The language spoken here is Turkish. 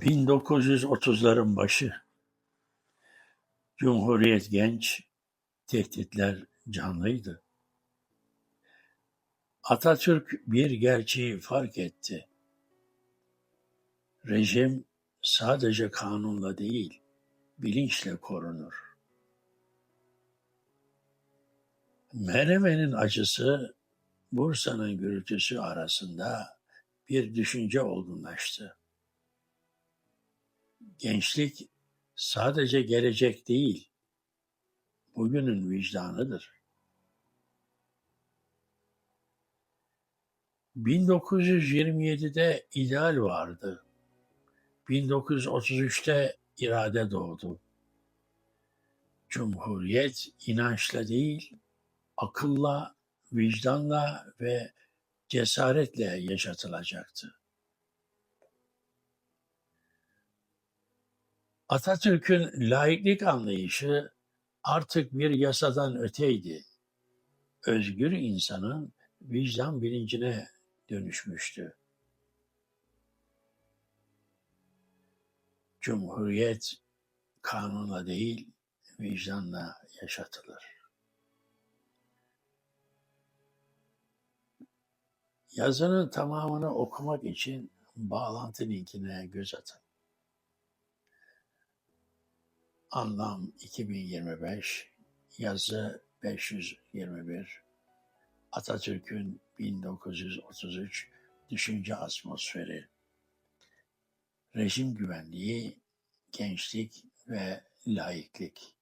1930'ların başı. Cumhuriyet genç, tehditler canlıydı. Atatürk bir gerçeği fark etti. Rejim sadece kanunla değil, bilinçle korunur. Menemen'in acısı, Bursa'nın gürültüsü arasında bir düşünce olgunlaştı. Gençlik sadece gelecek değil, bugünün vicdanıdır. 1927'de ideal vardı. 1933'te irade doğdu. Cumhuriyet inançla değil, akılla, vicdanla ve cesaretle yaşatılacaktı. Atatürk'ün laiklik anlayışı artık bir yasadan öteydi. Özgür insanın vicdan bilincine dönüşmüştü. Cumhuriyet kanunla değil, vicdanla yaşatılır. Yazının tamamını okumak için bağlantı linkine göz atın. Anlam 2025, yazı 521, Atatürk'ün 1933 düşünce atmosferi, rejim güvenliği, gençlik ve laiklik.